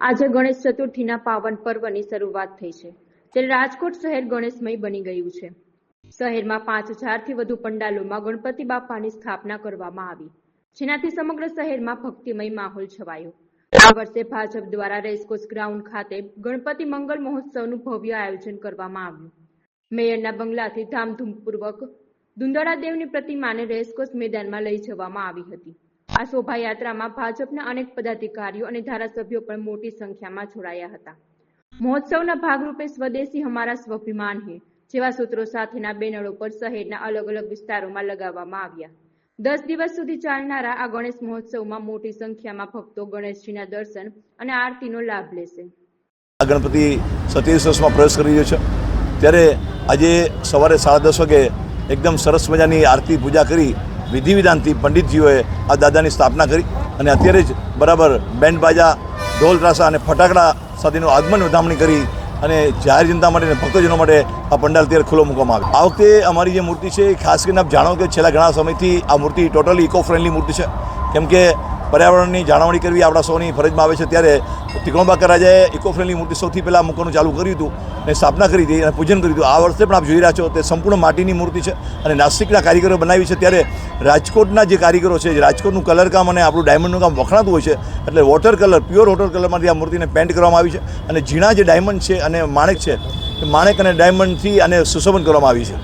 આજે ગણેશ ચતુર્થીના પાવન પર્વની શરૂઆત થઈ છે ત્યારે રાજકોટ શહેર ગણેશમય બની ગયું છે. શહેરમાં પાંચ હજારથી વધુ પંડાલોમાં ગણપતિ બાપાની સ્થાપના કરવામાં આવી, જેનાથી સમગ્ર શહેરમાં ભક્તિમય માહોલ છવાયો. આ વર્ષે ભાજપ દ્વારા રેસકોર્સ ગ્રાઉન્ડ ખાતે ગણપતિ મંગલ મહોત્સવનું ભવ્ય આયોજન કરવામાં આવ્યું. મેયરના બંગલાથી ધામધૂમપૂર્વક દુંદડા દેવની પ્રતિમાને રેસકોર્સ મેદાનમાં લઈ જવામાં આવી હતી. આ શોભાયાત્રામાં ભાજપના અનેક પદાધિકારીઓ અને ધારાસભ્યો પણ મોટી સંખ્યામાં જોડાયા હતા. મહોત્સવના ભાગરૂપે સ્વદેશી હમારા સ્વાભિમાન હે, જેવા સૂત્રો સાથેના બેનરો પર શહેરના અલગ અલગ વિસ્તારોમાં લગાવવામાં આવ્યા. દસ દિવસ સુધી ચાલનારા આ ગણેશ મહોત્સવમાં મોટી સંખ્યામાં ભક્તો ગણેશજીના દર્શન અને આરતીનો લાભ લેશે. આ ગણપતિ સત્યાવીસ વર્ષમાં પ્રવેશ કરી રહ્યો છે. ત્યારે આજે સવારે સાડા દસ વાગે એકદમ સરસ મજાની આરતી પૂજા કરી વિધિ વિધાનથી પંડિતજીઓએ આ દાદાની સ્થાપના કરી અને અત્યારે જ બરાબર બેન્ડ બાજા, ઢોલ ત્રાસા અને ફટાકડા સાથેનું આગમન વધામણી કરી અને જાહેર જનતા માટે અને ભક્તજનો માટે આ પંડાલ અત્યારે ખુલ્લો મૂકવામાં આવે આ વખતે અમારી જે મૂર્તિ છે એ ખાસ કરીને આપ જાણો કે છેલ્લા ઘણા સમયથી આ મૂર્તિ ટોટલી ઇકો ફ્રેન્ડલી મૂર્તિ છે. કેમ કે પર્યાવરણની જાળવણી કરવી આપણા સૌની ફરજમાં આવે છે. ત્યારે તિકોણબાકર રાજાએ ઇકો ફ્રેન્ડલી મૂર્તિ સૌથી પહેલાં મૂકવાનું ચાલુ કર્યું હતું અને સ્થાપના કરી હતી અને પૂજન કર્યું હતું. આ વર્ષે પણ આપ જોઈ રહ્યા છો તે સંપૂર્ણ માટીની મૂર્તિ છે અને નાસિકના કારીગરો બનાવી છે. ત્યારે રાજકોટના જે કારીગરો છે રાજકોટનું કલર કામ અને આપણું ડાયમંડનું કામ વખણાતું હોય છે, એટલે વોટર કલર પ્યોર વોટર કલરમાંથી આ મૂર્તિને પેન્ટ કરવામાં આવી છે અને ઝીણા જે ડાયમંડ છે અને માણેક છે માણેક અને ડાયમંડથી આને સુશોભન કરવામાં આવી છે.